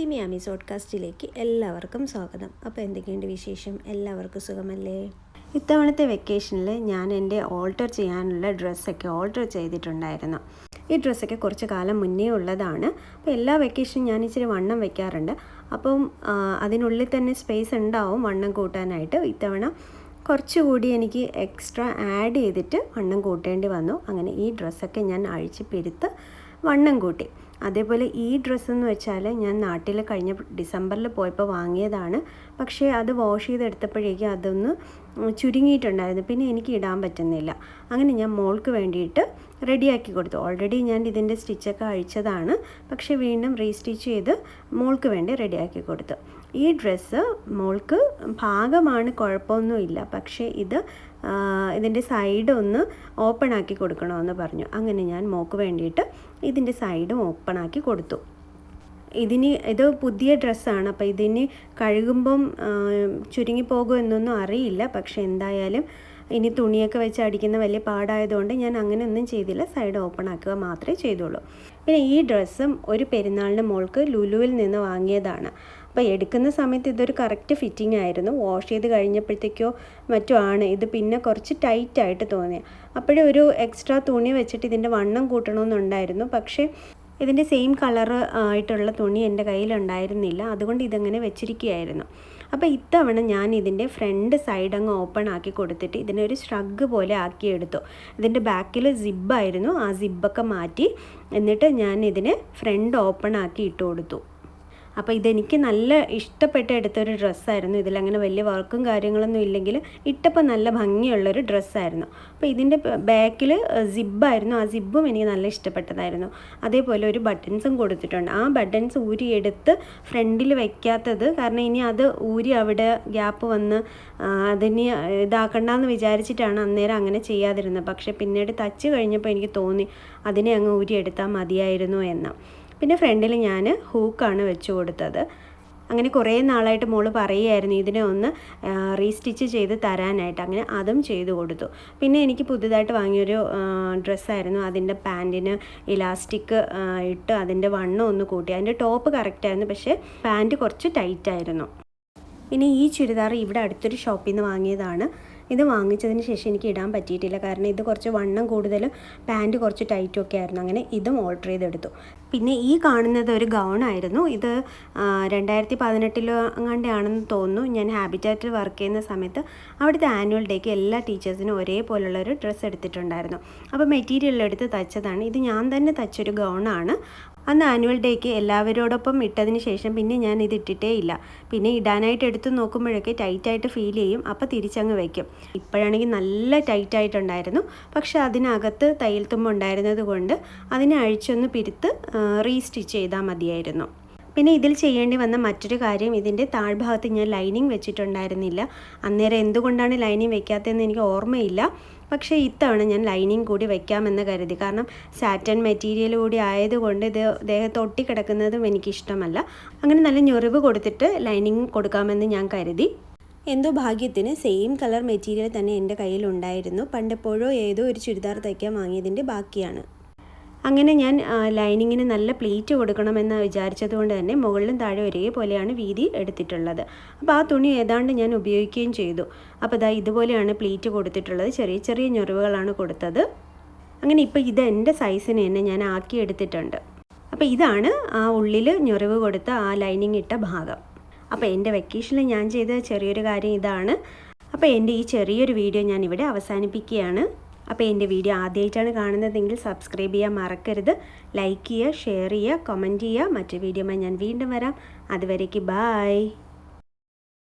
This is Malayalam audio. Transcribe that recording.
സിമി ആമി സോഡ്കാസ്റ്റിലേക്ക് എല്ലാവർക്കും സ്വാഗതം. അപ്പോൾ എന്തൊക്കെയുണ്ട് വിശേഷം? എല്ലാവർക്കും സുഖമല്ലേ? ഇത്തവണത്തെ വെക്കേഷനിൽ ഞാൻ എന്റെ ഓൾട്ടർ ചെയ്യാനുള്ള ഡ്രസ്സൊക്കെ ഓൾട്ടർ ചെയ്തിട്ടുണ്ടായിരുന്നു. ഈ ഡ്രസ്സൊക്കെ കുറച്ച് കാലം മുന്നേ ഉള്ളതാണ്. അപ്പോൾ എല്ലാ വെക്കേഷനും ഞാൻ ഇച്ചിരി വണ്ണം വെക്കാറുണ്ട്. അപ്പം അതിനുള്ളിൽ തന്നെ സ്പേസ് ഉണ്ടാവും വണ്ണം കൂട്ടാനായിട്ട്. ഇത്തവണ കുറച്ചുകൂടി എനിക്ക് എക്സ്ട്രാ ആഡ് ചെയ്തിട്ട് വണ്ണം കൂട്ടേണ്ടി വന്നു. അങ്ങനെ ഈ ഡ്രസ്സൊക്കെ ഞാൻ അഴിച്ച് പെരുത്ത് വണ്ണം കൂട്ടി. അതേപോലെ ഈ ഡ്രസ്സ് എന്ന് വെച്ചാൽ ഞാൻ നാട്ടിൽ കഴിഞ്ഞ ഡിസംബറിൽ പോയപ്പോൾ വാങ്ങിയതാണ്. പക്ഷേ അത് വാഷ് ചെയ്തെടുത്തപ്പോഴേക്കും അതൊന്ന് ചുരുങ്ങിയിട്ടുണ്ടായിരുന്നു. പിന്നെ എനിക്ക് ഇടാൻ പറ്റുന്നില്ല. അങ്ങനെ ഞാൻ മോൾക്ക് വേണ്ടിയിട്ട് റെഡിയാക്കി കൊടുത്തു. ഓൾറെഡി ഞാൻ ഇതിന്റെ സ്റ്റിച്ചൊക്കെ അഴിച്ചതാണ്. പക്ഷേ വീണ്ടും റീസ്റ്റിച്ച് ചെയ്ത് മോൾക്ക് വേണ്ടി റെഡിയാക്കി കൊടുത്തു. ഈ ഡ്രസ്സ് മോൾക്ക് ഭാഗമാണ് കുഴപ്പമൊന്നുമില്ല. പക്ഷേ ഇത് ഇതിന്റെ സൈഡ് ഒന്ന് ഓപ്പൺ ആക്കി കൊടുക്കണമെന്ന് പറഞ്ഞു. അങ്ങനെ ഞാൻ മോക്ക് വേണ്ടിയിട്ട് ഇതിന്റെ സൈഡും ഓപ്പൺ ആക്കി കൊടുത്തു. ഇതിന് ഇത് പുതിയ ഡ്രസ്സാണ്. അപ്പോൾ ഇതിന് കഴുകുമ്പം ചുരുങ്ങിപ്പോകും എന്നൊന്നും അറിയില്ല. പക്ഷേ എന്തായാലും ഇനി തുണിയൊക്കെ വെച്ച് അടിക്കുന്ന വലിയ പാടായതുകൊണ്ട് ഞാൻ അങ്ങനെ ഒന്നും ചെയ്തില്ല. സൈഡ് ഓപ്പൺ ആക്കുക മാത്രമേ ചെയ്തുള്ളൂ. പിന്നെ ഈ ഡ്രസ്സും ഒരു പെരുന്നാളിന് മോൾക്ക് ലുലുവിൽ നിന്ന് വാങ്ങിയതാണ്. അപ്പോൾ എടുക്കുന്ന സമയത്ത് ഇതൊരു കറക്റ്റ് ഫിറ്റിംഗ് ആയിരുന്നു. വാഷ് ചെയ്ത് കഴിഞ്ഞപ്പോഴത്തേക്കോ മറ്റോ ആണ്. ഇത് പിന്നെ കുറച്ച് ടൈറ്റായിട്ട് തോന്നി അപ്പോഴേ ഒരു എക്സ്ട്രാ തുണി വെച്ചിട്ട് ഇതിന്റെ വണ്ണം കൂട്ടണമെന്നുണ്ടായിരുന്നു. പക്ഷേ ഇതിന്റെ സെയിം കളർ ആയിട്ടുള്ള തുണി എന്റെ കയ്യിലുണ്ടായിരുന്നില്ല അതുകൊണ്ട് ഇതങ്ങനെ വെച്ചിരിക്കുകയായിരുന്നു. അപ്പോൾ ഇത്തവണ ഞാൻ ഇതിന്റെ ഫ്രണ്ട് സൈഡ് അങ്ങ് ഓപ്പൺ ആക്കി കൊടുത്തിട്ട് ഇതിനെ ഒരു ഷ്രഗ് പോലെ ആക്കിയെടുത്തു ഇതിന്റെ ബാക്കിൽ സിബ്ബായിരുന്നു ആ സിബ്ബൊക്കെ മാറ്റി എന്നിട്ട് ഞാൻ ഇതിന് ഫ്രണ്ട് ഓപ്പൺ ആക്കി ഇട്ട് കൊടുത്തു. അപ്പോൾ ഇതെനിക്ക് നല്ല ഇഷ്ടപ്പെട്ട് എടുത്തൊരു ഡ്രസ്സായിരുന്നു. ഇതിലങ്ങനെ വലിയ വർക്കും കാര്യങ്ങളൊന്നും ഇല്ലെങ്കിൽ ഇട്ടപ്പോൾ നല്ല ഭംഗിയുള്ളൊരു ഡ്രസ്സായിരുന്നു. അപ്പോൾ ഇതിന്റെ ബാക്കിൽ സിബ്ബായിരുന്നു ആ സിബ്ബും എനിക്ക് നല്ല ഇഷ്ടപ്പെട്ടതായിരുന്നു. അതേപോലെ ഒരു ബട്ടൺസും കൊടുത്തിട്ടുണ്ട്. ആ ബട്ടൺസ് ഊരിയെടുത്ത് ഫ്രണ്ടിൽ വയ്ക്കാത്തത് കാരണം ഇനി അത് ഊരി അവിടെ ഗ്യാപ്പ് വന്ന് അതിന് ഇതാക്കണ്ടെന്ന് വിചാരിച്ചിട്ടാണ് അന്നേരം അങ്ങനെ ചെയ്യാതിരുന്നത്. പക്ഷേ പിന്നീട് തച്ച് കഴിഞ്ഞപ്പോൾ എനിക്ക് തോന്നി അതിനെ അങ്ങ് ഊരിയെടുത്താൽ മതിയായിരുന്നു എന്ന്. പിന്നെ ഫ്രണ്ടിൽ ഞാൻ ഹൂക്കാണ് വെച്ച് കൊടുത്തത്. അങ്ങനെ കുറേ നാളായിട്ട് മോൾ പറയുമായിരുന്നു ഇതിനെ ഒന്ന് റീസ്റ്റിച്ച് ചെയ്ത് തരാനായിട്ട്. അങ്ങനെ അതും ചെയ്തു കൊടുത്തു. പിന്നെ എനിക്ക് പുതുതായിട്ട് വാങ്ങിയൊരു ഡ്രസ്സായിരുന്നു. അതിന്റെ പാന്റിന് ഇലാസ്റ്റിക് ഇട്ട് അതിന്റെ വണ്ണം ഒന്ന് കൂട്ടി. അതിന്റെ ടോപ്പ് കറക്റ്റായിരുന്നു പക്ഷേ പാന്റ് കുറച്ച് ടൈറ്റായിരുന്നു. പിന്നെ ഈ ചുരിദാർ ഇവിടെ അടുത്തൊരു ഷോപ്പിൽ നിന്ന് വാങ്ങിയതാണ്. ഇത് വാങ്ങിച്ചതിന് ശേഷം എനിക്ക് ഇടാൻ പറ്റിയിട്ടില്ല. കാരണം ഇത് കുറച്ച് വണ്ണം കൂടുതൽ പാന്റ് കുറച്ച് ടൈറ്റും ഒക്കെ ആയിരുന്നു. അങ്ങനെ ഇതും ഓർഡർ ചെയ്തെടുത്തു. പിന്നെ ഈ കാണുന്നത് ഒരു ഗൗൺ ആയിരുന്നു. ഇത് രണ്ടായിരത്തി പതിനെട്ടിലോ അങ്ങാണ്ടാണെന്ന് തോന്നുന്നു. ഞാൻ ഹാബിറ്റാറ്റിൽ വർക്ക് ചെയ്യുന്ന സമയത്ത് അവിടുത്തെ ആനുവൽ ഡേക്ക് എല്ലാ ടീച്ചേഴ്സിനും ഒരേപോലുള്ള ഒരു ഡ്രസ്സ് എടുത്തിട്ടുണ്ടായിരുന്നു. അപ്പോൾ മെറ്റീരിയൽ എടുത്ത് തച്ചതാണ്. ഇത് ഞാൻ തന്നെ തച്ചൊരു ഗൗണാണ് അന്ന് ആനുവൽ ഡേക്ക് എല്ലാവരോടൊപ്പം ഇട്ടതിന് ശേഷം പിന്നെ ഞാൻ ഇത് ഇട്ടിട്ടേ ഇല്ല പിന്നെ ഇടാനായിട്ട് എടുത്ത് നോക്കുമ്പോഴൊക്കെ ടൈറ്റായിട്ട് ഫീൽ ചെയ്യും. അപ്പോൾ തിരിച്ചങ്ങ് വയ്ക്കും ഇപ്പോഴാണെങ്കിൽ നല്ല ടൈറ്റായിട്ടുണ്ടായിരുന്നു പക്ഷേ അതിനകത്ത് തയ്യൽ തുമ്പ് ഉണ്ടായിരുന്നത് കൊണ്ട് അതിനെ അഴിച്ചൊന്ന് പിരുത്ത് റീസ്റ്റിച്ച് ചെയ്താൽ മതിയായിരുന്നു. പിന്നെ ഇതിൽ ചെയ്യേണ്ടി വന്ന മറ്റൊരു കാര്യം ഇതിന്റെ താഴ്ഭാഗത്ത് ഞാൻ ലൈനിങ് വെച്ചിട്ടുണ്ടായിരുന്നില്ല. അന്നേരം എന്തുകൊണ്ടാണ് ലൈനിങ് വെക്കാത്തതെന്ന് എനിക്ക് ഓർമ്മയില്ല. പക്ഷേ ഇത്തവണ ഞാൻ ലൈനിങ് കൂടി വയ്ക്കാമെന്ന് കരുതി. കാരണം സാറ്റൻ മെറ്റീരിയൽ കൂടി ആയതുകൊണ്ട് ഇത് ദേഹത്ത് ഒട്ടിക്കിടക്കുന്നതും എനിക്കിഷ്ടമല്ല. അങ്ങനെ നല്ല ഞൊറിവ് കൊടുത്തിട്ട് ലൈനിങ് കൊടുക്കാമെന്ന് ഞാൻ കരുതി. എന്തോ ഭാഗ്യത്തിന് സെയിം കളർ മെറ്റീരിയൽ തന്നെ എന്റെ കയ്യിലുണ്ടായിരുന്നു. പണ്ടെപ്പോഴോ ഏതോ ഒരു ചുരിദാർ തയ്ക്കാൻ വാങ്ങിയതിന്റെ ബാക്കിയാണ്. അങ്ങനെ ഞാൻ ലൈനിങ്ങിന് നല്ല പ്ലീറ്റ് കൊടുക്കണമെന്ന് വിചാരിച്ചത് കൊണ്ട് തന്നെ മുകളിലും താഴെ ഒരേപോലെയാണ് വീതി എടുത്തിട്ടുള്ളത്. അപ്പോൾ ആ തുണി ഏതാണ്ട് ഞാൻ ഉപയോഗിക്കുകയും ചെയ്തു. അപ്പോൾ ഇതാ ഇതുപോലെയാണ് പ്ലീറ്റ് കൊടുത്തിട്ടുള്ളത്. ചെറിയ ചെറിയ ഞൊറിവുകളാണ് കൊടുത്തത്. അങ്ങനെ ഇപ്പോൾ ഇത് എന്റെ സൈസിന് തന്നെ ഞാൻ ആക്കി എടുത്തിട്ടുണ്ട്. അപ്പോൾ ഇതാണ് ആ ഉള്ളിൽ ഞൊറിവ് കൊടുത്ത ആ ലൈനിങ് ഇട്ട ഭാഗം. അപ്പോൾ എന്റെ വെക്കേഷനിൽ ഞാൻ ചെയ്ത ചെറിയൊരു കാര്യം ഇതാണ്. അപ്പോൾ എന്റെ ഈ ചെറിയൊരു വീഡിയോ ഞാൻ ഇവിടെ അവസാനിപ്പിക്കുകയാണ്. അപ്പോൾ എന്റെ വീഡിയോ ആദ്യമായിട്ടാണ് കാണുന്നതെങ്കിൽ സബ്സ്ക്രൈബ് ചെയ്യാൻ മറക്കരുത്. ലൈക്ക് ചെയ്യുക ഷെയർ ചെയ്യുക കമന്റ് ചെയ്യുക. മറ്റു വീഡിയോമായി ഞാൻ വീണ്ടും വരാം. അതുവരേക്ക് ബായ്